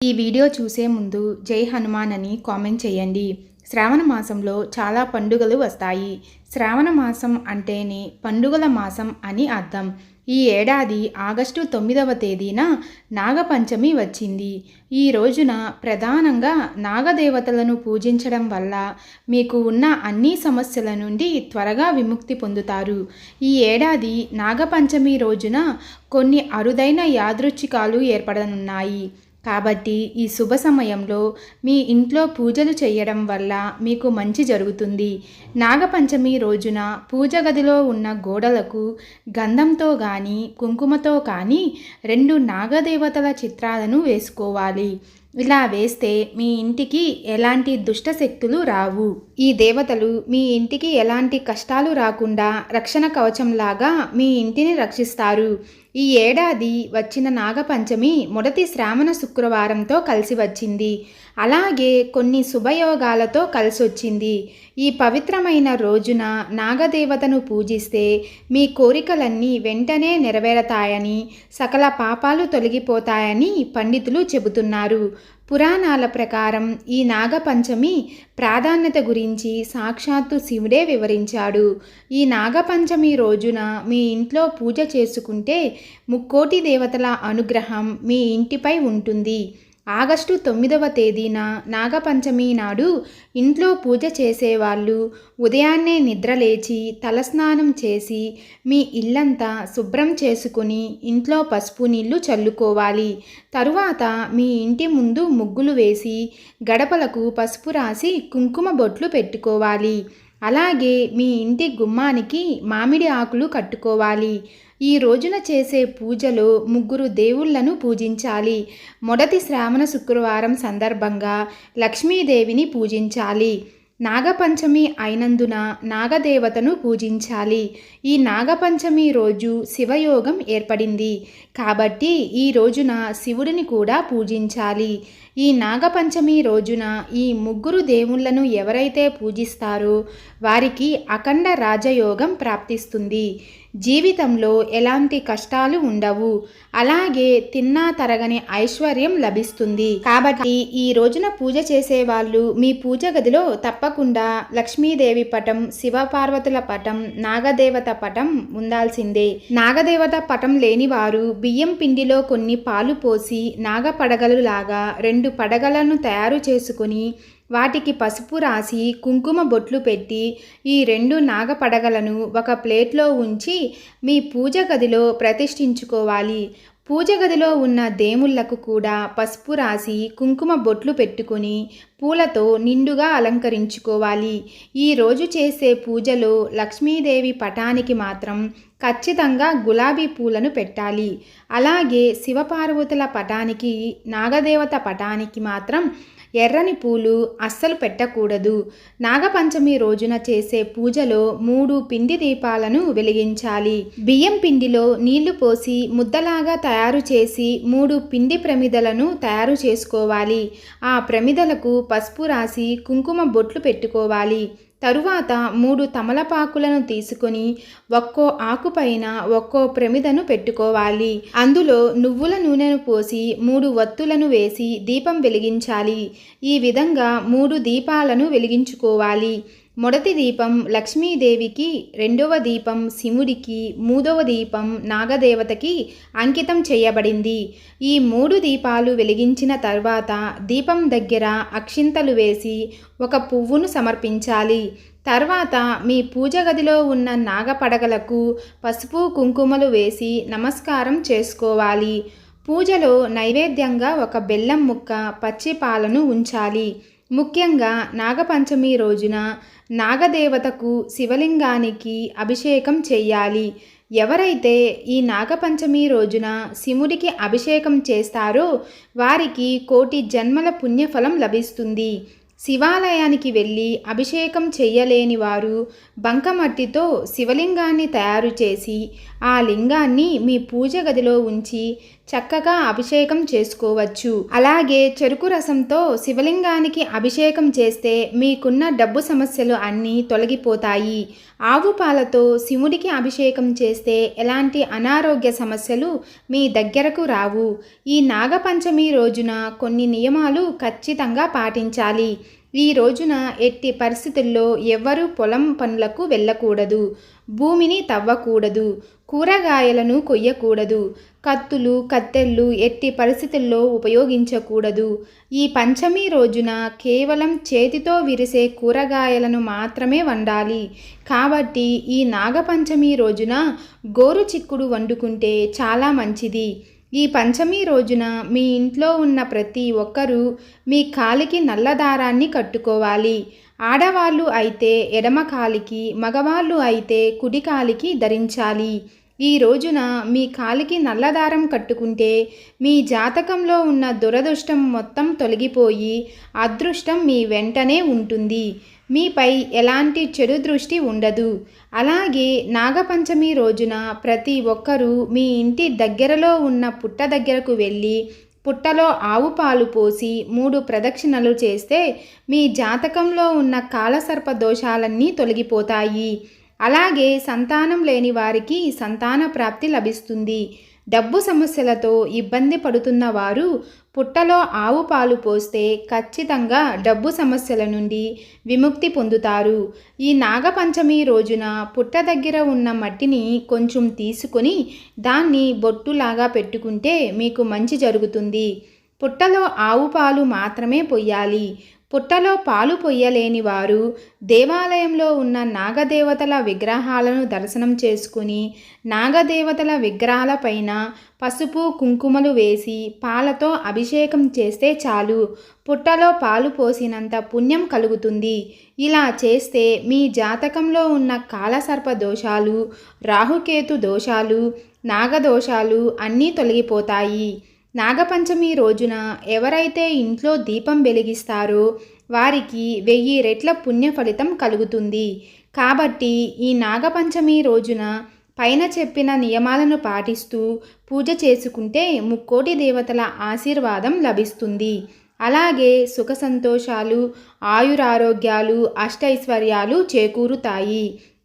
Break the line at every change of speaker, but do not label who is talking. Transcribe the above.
ఈ వీడియో చూసే ముందు జై హనుమాన్ అని కామెంట్ చేయండి. శ్రావణ మాసంలో చాలా పండుగలు వస్తాయి. శ్రావణ మాసం అంటేనే పండుగల మాసం అని అర్థం. ఈ ఏడాది ఆగస్టు తొమ్మిదవ తేదీన నాగపంచమి వచ్చింది. ఈ రోజున ప్రధానంగా నాగదేవతలను పూజించడం వల్ల మీకు ఉన్న అన్ని సమస్యల నుండి త్వరగా విముక్తి పొందుతారు. ఈ ఏడాది నాగపంచమి రోజున కొన్ని అరుదైన యాదృచ్ఛికాలు ఏర్పడనున్నాయి. కాబట్టి ఈ శుభ సమయంలో మీ ఇంట్లో పూజలు చేయడం వల్ల మీకు మంచి జరుగుతుంది. నాగపంచమి రోజున పూజ గదిలో ఉన్న గోడలకు గంధంతో కానీ కుంకుమతో కానీ రెండు నాగదేవతల చిత్రాలను వేసుకోవాలి. ఇలా వేస్తే మీ ఇంటికి ఎలాంటి దుష్ట శక్తులు రావు. ఈ దేవతలు మీ ఇంటికి ఎలాంటి కష్టాలు రాకుండా రక్షణ కవచంలాగా మీ ఇంటిని రక్షిస్తారు. ఈ ఏడాది వచ్చిన నాగపంచమి మొదటి శ్రావణ శుక్రవారంతో కలిసి వచ్చింది. అలాగే కొన్ని శుభయోగాలతో కలిసి వచ్చింది. ఈ పవిత్రమైన రోజున నాగదేవతను పూజిస్తే మీ కోరికలన్నీ వెంటనే నెరవేరతాయని సకల పాపాలు తొలగిపోతాయని పండితులు చెబుతున్నారు. పురాణాల ప్రకారం ఈ నాగపంచమి ప్రాధాన్యత గురించి సాక్షాత్తు శివుడే వివరించాడు. ఈ నాగపంచమి రోజున మీ ఇంట్లో పూజ చేసుకుంటే ముక్కోటి దేవతల అనుగ్రహం మీ ఇంటిపై ఉంటుంది. ఆగస్టు తొమ్మిదవ తేదీన నాగపంచమి నాడు ఇంట్లో పూజ చేసేవాళ్ళు ఉదయాన్నే నిద్రలేచి తలస్నానం చేసి మీ ఇల్లంతా శుభ్రం చేసుకుని ఇంట్లో పసుపు నీళ్ళు చల్లుకోవాలి. తరువాత మీ ఇంటి ముందు ముగ్గులు వేసి గడపలకు పసుపు రాసి కుంకుమ బొట్లు పెట్టుకోవాలి. అలాగే మీ ఇంటి గుమ్మానికి మామిడి ఆకులు కట్టుకోవాలి. ఈ రోజున చేసే పూజలో ముగ్గురు దేవుళ్ళను పూజించాలి. మొదటి శ్రావణ శుక్రవారం సందర్భంగా లక్ష్మీదేవిని పూజించాలి. నాగపంచమి అయినందున నాగదేవతను పూజించాలి. ఈ నాగపంచమి రోజు శివయోగం ఏర్పడింది. కాబట్టి ఈ రోజున శివుడిని కూడా పూజించాలి. ఈ నాగపంచమి రోజున ఈ ముగ్గురు దేవుళ్ళను ఎవరైతే పూజిస్తారో వారికి అఖండ రాజయోగం ప్రాప్తిస్తుంది. జీవితంలో ఎలాంటి కష్టాలు ఉండవు. అలాగే తిన్నా తరగని ఐశ్వర్యం లభిస్తుంది. కాబట్టి ఈ రోజున పూజ చేసే వాళ్ళు మీ పూజ గదిలో తప్పకుండా లక్ష్మీదేవి పటం శివపార్వతుల పటం నాగదేవత పటం ఉండాల్సిందే. నాగదేవత పటం లేని వారు బియ్యం పిండిలో కొన్ని పాలు పోసి నాగపడగలు లాగా రెండు పడగలను తయారు చేసుకుని వాటికి పసుపు రాసి కుంకుమ బొట్లు పెట్టి ఈ రెండు నాగపడగలను ఒక ప్లేట్లో ఉంచి మీ పూజ గదిలో ప్రతిష్ఠించుకోవాలి. పూజ గదిలో ఉన్న దేవుళ్ళకు కూడా పసుపు రాసి కుంకుమ బొట్లు పెట్టుకుని పూలతో నిండుగా అలంకరించుకోవాలి. ఈరోజు చేసే పూజలో లక్ష్మీదేవి పటానికి మాత్రం ఖచ్చితంగా గులాబీ పూలను పెట్టాలి. అలాగే శివపార్వతుల పటానికి నాగదేవత పటానికి మాత్రం ఎర్రని పూలు అస్సలు పెట్టకూడదు. నాగపంచమి రోజున చేసే పూజలో మూడు పిండి దీపాలను వెలిగించాలి. బియ్యం పిండిలో నీళ్ళు పోసి ముద్దలాగా తయారు చేసి మూడు పిండి ప్రమిదలను తయారు చేసుకోవాలి. ఆ ప్రమిదలకు పసుపు రాసి కుంకుమ బొట్లు పెట్టుకోవాలి. తరువాత మూడు తమలపాకులను తీసుకొని ఒక్కో ఆకుపైన ఒక్కో ప్రమిదను పెట్టుకోవాలి. అందులో నువ్వుల నూనెను పోసి మూడు వత్తులను వేసి దీపం వెలిగించాలి. ఈ విధంగా మూడు దీపాలను వెలిగించుకోవాలి. మొదటి దీపం లక్ష్మీదేవికి రెండవ దీపం శివుడికి మూడవ దీపం నాగదేవతకి అంకితం చేయబడింది. ఈ మూడు దీపాలు వెలిగించిన తర్వాత దీపం దగ్గర అక్షింతలు వేసి ఒక పువ్వును సమర్పించాలి. తర్వాత మీ పూజ గదిలో ఉన్న నాగపడగలకు పసుపు కుంకుమలు వేసి నమస్కారం చేసుకోవాలి. పూజలో నైవేద్యంగా ఒక బెల్లం ముక్క పచ్చి పాలను ఉంచాలి. ముఖ్యంగా నాగపంచమి రోజున నాగదేవతకు శివలింగానికి అభిషేకం చేయాలి ఎవరైతే ఈ నాగపంచమి రోజున శివుడికి అభిషేకం చేస్తారో వారికి కోటి జన్మల పుణ్యఫలం లభిస్తుంది. శివాలయానికి వెళ్ళి అభిషేకం చెయ్యలేని వారు బంకమట్టితో శివలింగాన్ని తయారు చేసి ఆ లింగాన్ని మీ పూజ గదిలో ఉంచి చక్కగా అభిషేకం చేసుకోవచ్చు. అలాగే చెరుకు రసంతో శివలింగానికి అభిషేకం చేస్తే మీకున్న డబ్బు సమస్యలు అన్నీ తొలగిపోతాయి. ఆవు పాలతో శివుడికి అభిషేకం చేస్తే ఎలాంటి అనారోగ్య సమస్యలు మీ దగ్గరకు రావు. ఈ నాగపంచమి రోజున కొన్ని నియమాలు ఖచ్చితంగా పాటించాలి. ఈ రోజున ఎట్టి పరిస్థితుల్లో ఎవ్వరూ పొలం పనులకు వెళ్ళకూడదు. భూమిని తవ్వకూడదు. కూరగాయలను కొయ్యకూడదు. కత్తులు కత్తెళ్ళు ఎట్టి పరిస్థితుల్లో ఉపయోగించకూడదు. ఈ పంచమి రోజున కేవలం చేతితో విరిసే కూరగాయలను మాత్రమే వండాలి. కాబట్టి ఈ నాగపంచమి రోజున గోరు చిక్కుడు వండుకుంటే చాలా మంచిది. ఈ పంచమి రోజున మీ ఇంట్లో ఉన్న ప్రతి ఒక్కరూ మీ కాలికి నల్ల దారాన్ని కట్టుకోవాలి. ఆడవాళ్ళు అయితే ఎడమ కాలికి మగవాళ్ళు అయితే కుడి కాలికి ధరించాలి. ఈ రోజున మీ కాలికి నల్లదారం కట్టుకుంటే మీ జాతకంలో ఉన్న దురదృష్టం మొత్తం తొలగిపోయి అదృష్టం మీ వెంటనే ఉంటుంది. మీపై ఎలాంటి చెడు దృష్టి ఉండదు. అలాగే నాగపంచమి రోజున ప్రతి ఒక్కరూ మీ ఇంటి దగ్గరలో ఉన్న పుట్ట దగ్గరకు వెళ్ళి పుట్టలో ఆవు పాలు పోసి మూడు ప్రదక్షిణలు చేస్తే మీ జాతకంలో ఉన్న కాలసర్ప దోషాలన్నీ తొలగిపోతాయి. అలాగే సంతానం లేని వారికి సంతాన ప్రాప్తి లభిస్తుంది. డబ్బు సమస్యలతో ఇబ్బంది పడుతున్న వారు పుట్టలో ఆవు పాలు పోస్తే ఖచ్చితంగా డబ్బు సమస్యల నుండి విముక్తి పొందుతారు. ఈ నాగపంచమి రోజున పుట్ట దగ్గర ఉన్న మట్టిని కొంచెం తీసుకొని దాన్ని బొట్టులాగా పెట్టుకుంటే మీకు మంచి జరుగుతుంది. పుట్టలో ఆవు పాలు మాత్రమే పొయ్యాలి పుట్టలో పాలు పొయ్యలేని వారు దేవాలయంలో ఉన్న నాగదేవతల విగ్రహాలను దర్శనం చేసుకుని నాగదేవతల విగ్రహాలపైన పసుపు కుంకుమలు వేసి పాలతో అభిషేకం చేస్తే చాలు. పుట్టలో పాలు పోసినంత పుణ్యం కలుగుతుంది. ఇలా చేస్తే మీ జాతకంలో ఉన్న కాలసర్ప దోషాలు రాహుకేతు దోషాలు నాగదోషాలు అన్నీ తొలగిపోతాయి. నాగపంచమి రోజున ఎవరైతే ఇంట్లో దీపం వెలిగిస్తారో వారికి వెయ్యి రెట్ల పుణ్య ఫలితం కలుగుతుంది. కాబట్టి ఈ నాగపంచమి రోజున పైన చెప్పిన నియమాలను పాటిస్తూ పూజ చేసుకుంటే ముక్కోటి దేవతల ఆశీర్వాదం లభిస్తుంది. అలాగే సుఖ సంతోషాలు ఆయురారోగ్యాలు అష్టైశ్వర్యాలు చేకూరుతాయి.